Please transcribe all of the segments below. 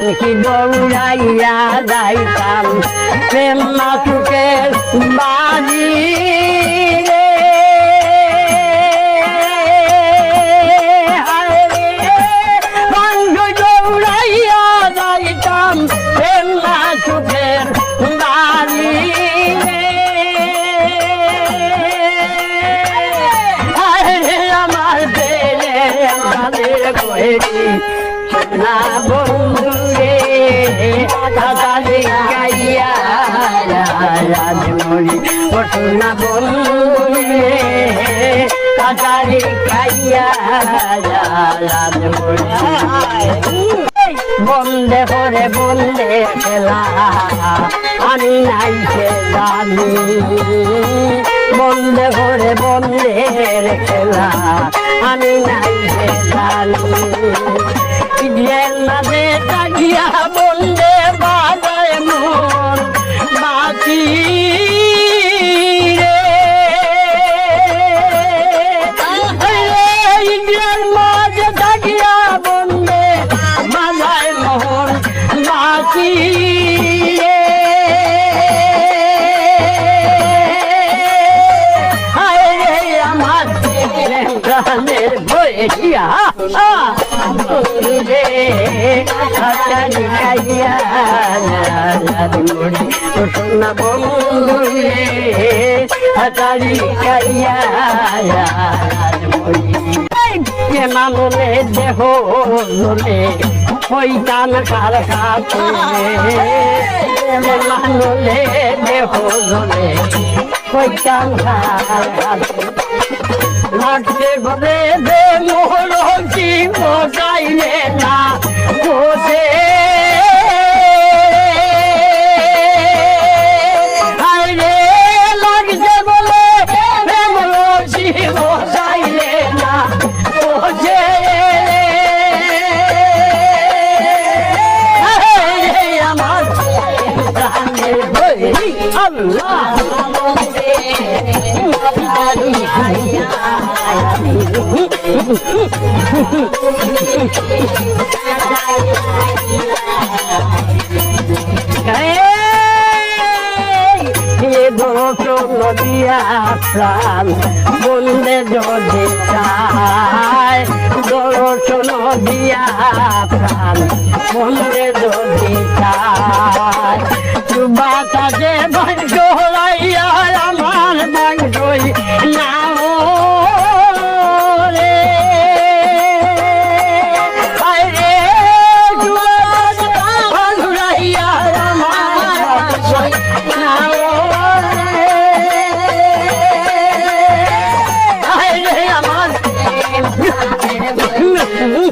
কি দৌড়াইয়া যাইতাম। প্রেম মাতুকের বাড়ি রে। হায় না বন্ধু রে কাতারে গাইয়া রাজমণি ওঠো বন্ধু রে কাতারে গাইয়া রাজমণি। বন্দে করে বন্দে খেলা আমি নাই জানি। বন্দে করে বন্দের খেলা আমি নাই সে প্রাণের ভয়ে দিয়া রে সোনা বন্ধু রে হাতারি খাইয়া মরি মানলে দেহ নলে কাছে লাগতে ঘরে দে মোহর কি বসাইলে না। ভরি আল্লাহ। নদিয়া প্রাণ বন্দে যদি চায় দর্শন দিয়া প্রাণ বন্দে যদি চায়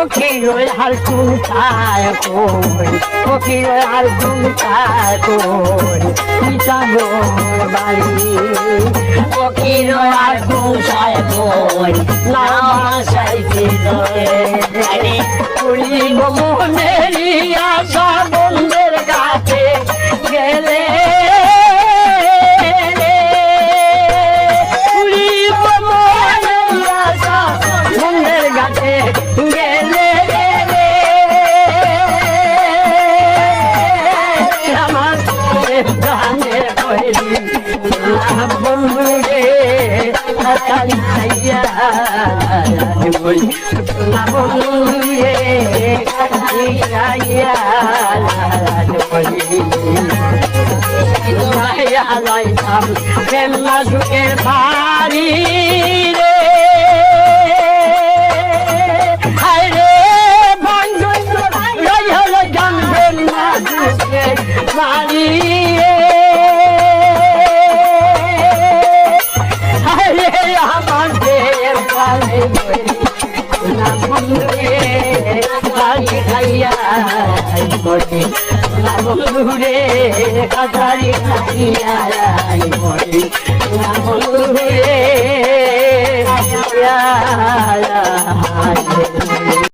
ফকির আর কোন কায় কই? ফকির আর কোন কায় কই? পিতাগো বাড়ি? কোকিলের আর কোন কায় কই? না সাইতে দরে পুলিব মনেরি প্রাণের কইলি বন্ধু রে কালি খাইয়া বন্ধু রে কালি খাইয়া মায়া লাইতাম কেমনা সুখের বাড়ি রে হায় দেব কালে বলি না বন্ধু রে কালি না বন্ধু